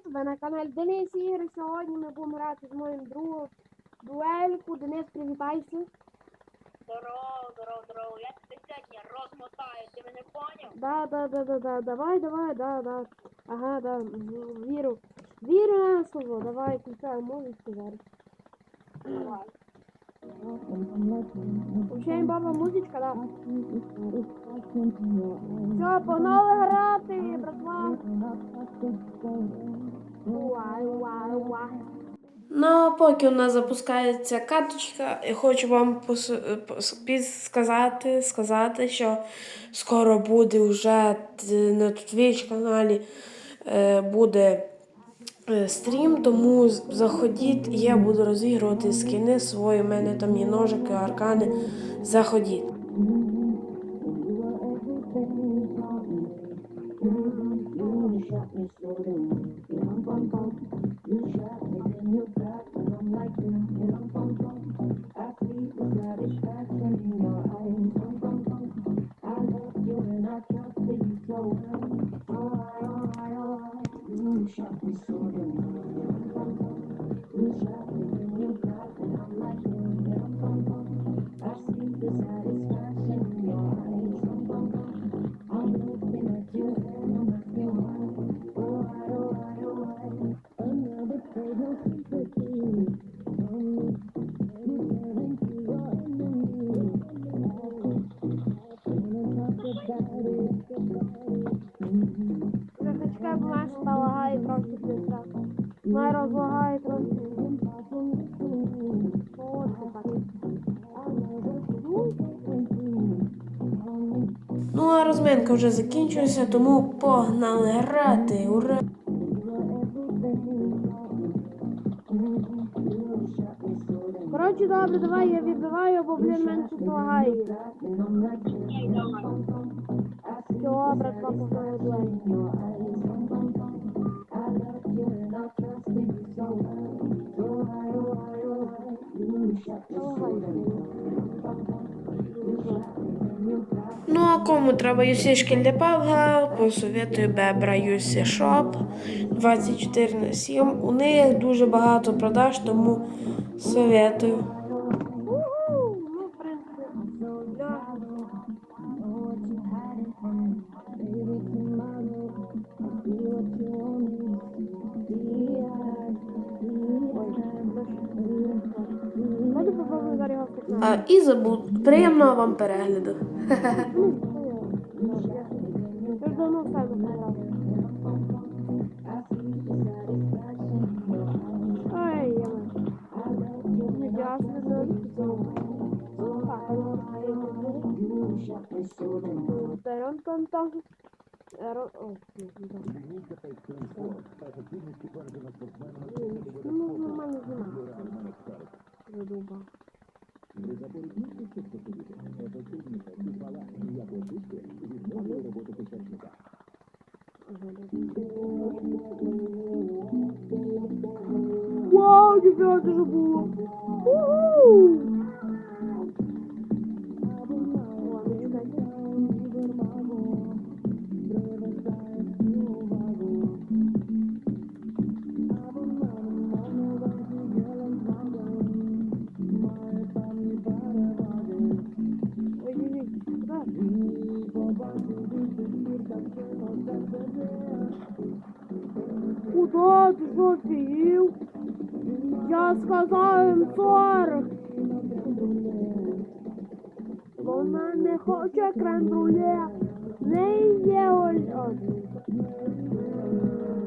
привіт! Ви на каналі Денис Ігри. Сьогодні ми будемо грати з моїм другом дуельку. Денис, привітайся. Здорово, здорово, здорово. Я тебе сьогодні розмотаю, ти мене поняв? Да, да, да, да, да. Давай, давай, да, да. Ага, да. Віру. Вірю на слово. Давай, включаємо музичку зараз. Давай. Включаємо баба музичка, да. Все, погнали грати, братва. Ну, а поки у нас запускається карточка, я хочу вам підсказати, сказати, що скоро буде вже на Twitch каналі е, буде стрім, тому заходіть, я буду розігрувати скини свої. У мене там є ножики, аркани. Заходіть. Захочка Ну а розминка вже закінчується, тому погнали грати. Ура! Коротше, добре, давай я відбиваю, бо, блін, менше лагає. Ні, давай. Все, братва, погнали дуель. Ну а кому треба юсішки для павга, посоветую Бебра Юсі Шоп 24 на 7. У них дуже багато продаж, тому советую. А, і забуд. Приємного вам перегляду. Я ж давно в себе пограв. Ай, я не ясно, Таран там там. Ро- о, ні, не так. Куда ты что офигел? Я сказав їм 40. Вона не хоче крем-бруле. Не є ось. О.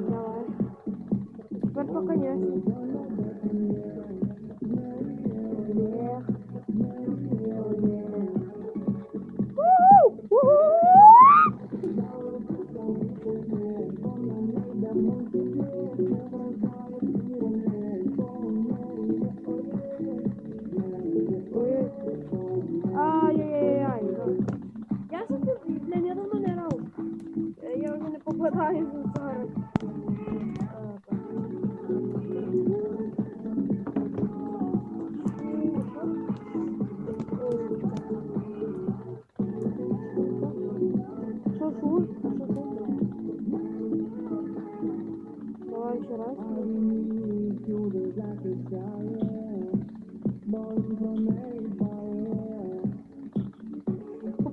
Давай. Тепер то, конечно. Олег.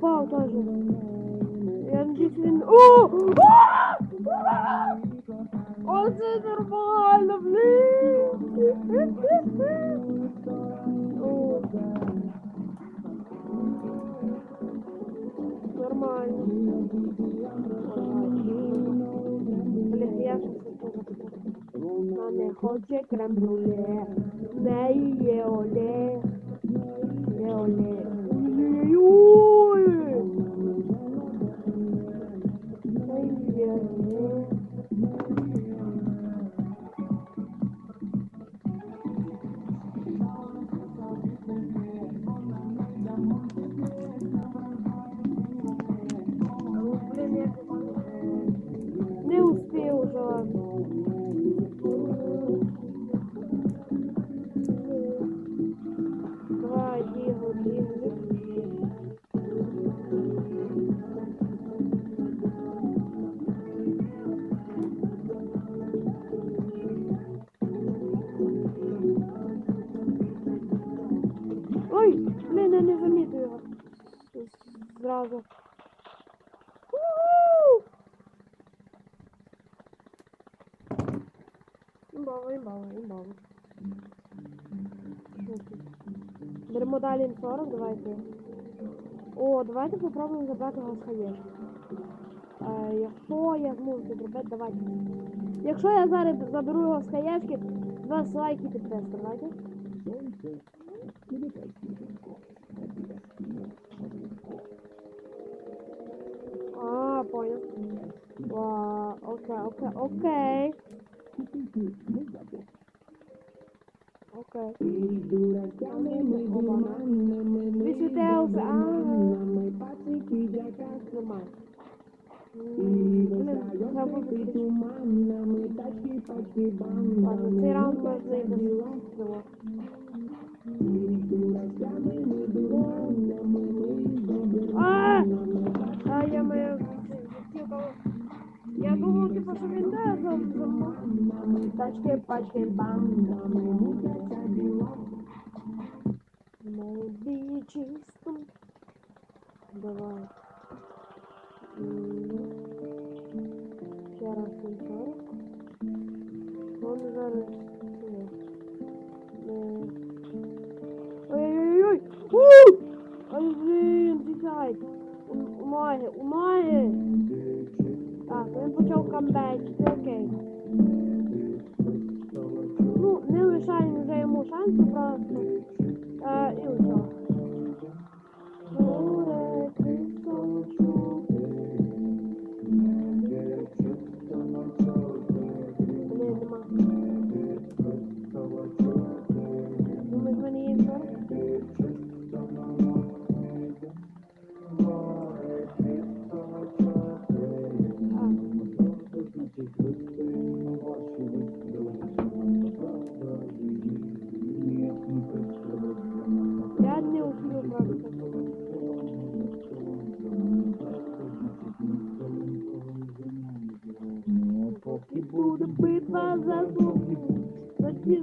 Попав теж. Я надіюсь, він... О! А! А! Оце нормально, блін! О. Нормально. Блін, я щось Вона не хоче Ой-ой-ой! Зразу. Імбава. Що тут? Беремо далі М40, давайте. О, давайте попробуємо забрати його. Е, якщо я зможу це зробити, давайте. Якщо я зараз заберу його з хаєшки, два лайки підпис, давайте. А, понял. Ва, окей, окей, окей. Окей. Висвітився. А, нормально. М, Блин, треба виключити. Ладно, цей раунд Я думав, типу, що він де за за мною. Тачки, пачки, бам. Maybe чисто. Давай. Ще раз сенсор. Он зараз. Ні. Не. Ой-ой-ой! Ай, блін, тікай! У- ноги! Він почав камбечити, окей. Ну, не лишаємо вже йому шансу просто. Е, і все. За зубу, за ті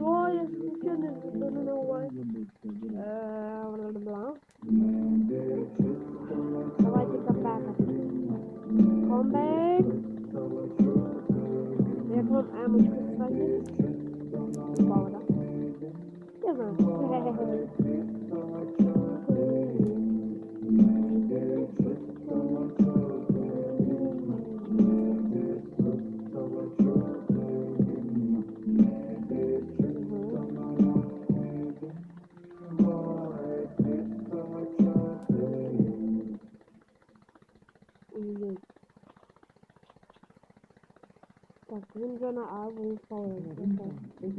Що я ще не зробив на увазі? Е, бла-бла-бла. Давайте камбекати. Комбек. Як вам емочку кстати? Мало, да? Я знаю. Хе-хе-хе. Мгм.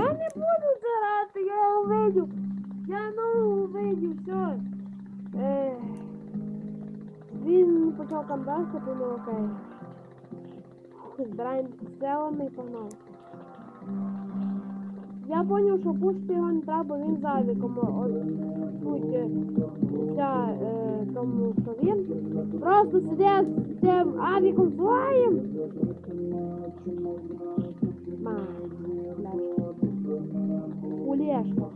Я не буду зарати, я увидю. Я ну увидю, все. Е, він почав камбасити, ну окей. Збираємо селами і погнали. Я зрозумів, що пушити його не треба, бо він зайвий, кому от е, ця е, тому, що він просто сидить з цим авіком своїм. Мам, Улешка.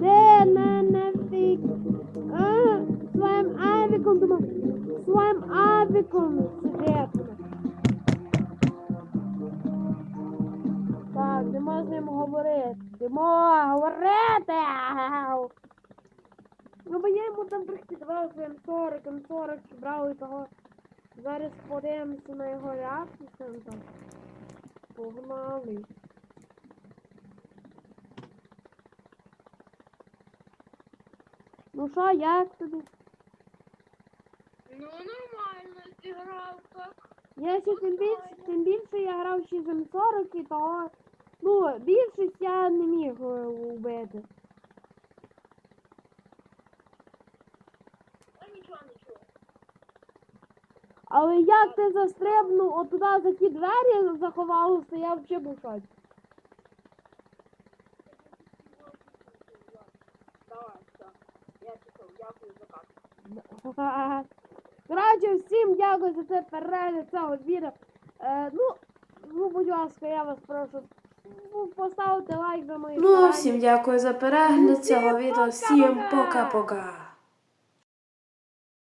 Де на нафиг. А, своїм авіком думав. Своїм авіком сидетиме. Так, Дима з ним говорити. Дима, говорити! Ну, бо я йому там трохи давав своїм сороком, сорок, брав і того. Зараз подивимося на його реакцію, там. Погнали. Ну що, як тобі? Ну нормально зіграв так. Я ще ну, тим більше, тим більше я грав ще то... Ну, більшість я не міг е, убити. Але як ти застрибнув отуда за ті двері заховалося, я взагалі був шоці. Коротше, всім дякую за це перегляд цього відео. Е, ну, ну, будь ласка, я вас прошу ну, поставити лайк на мої Ну, всім дякую за перегляд цього відео. Всім пока-пока.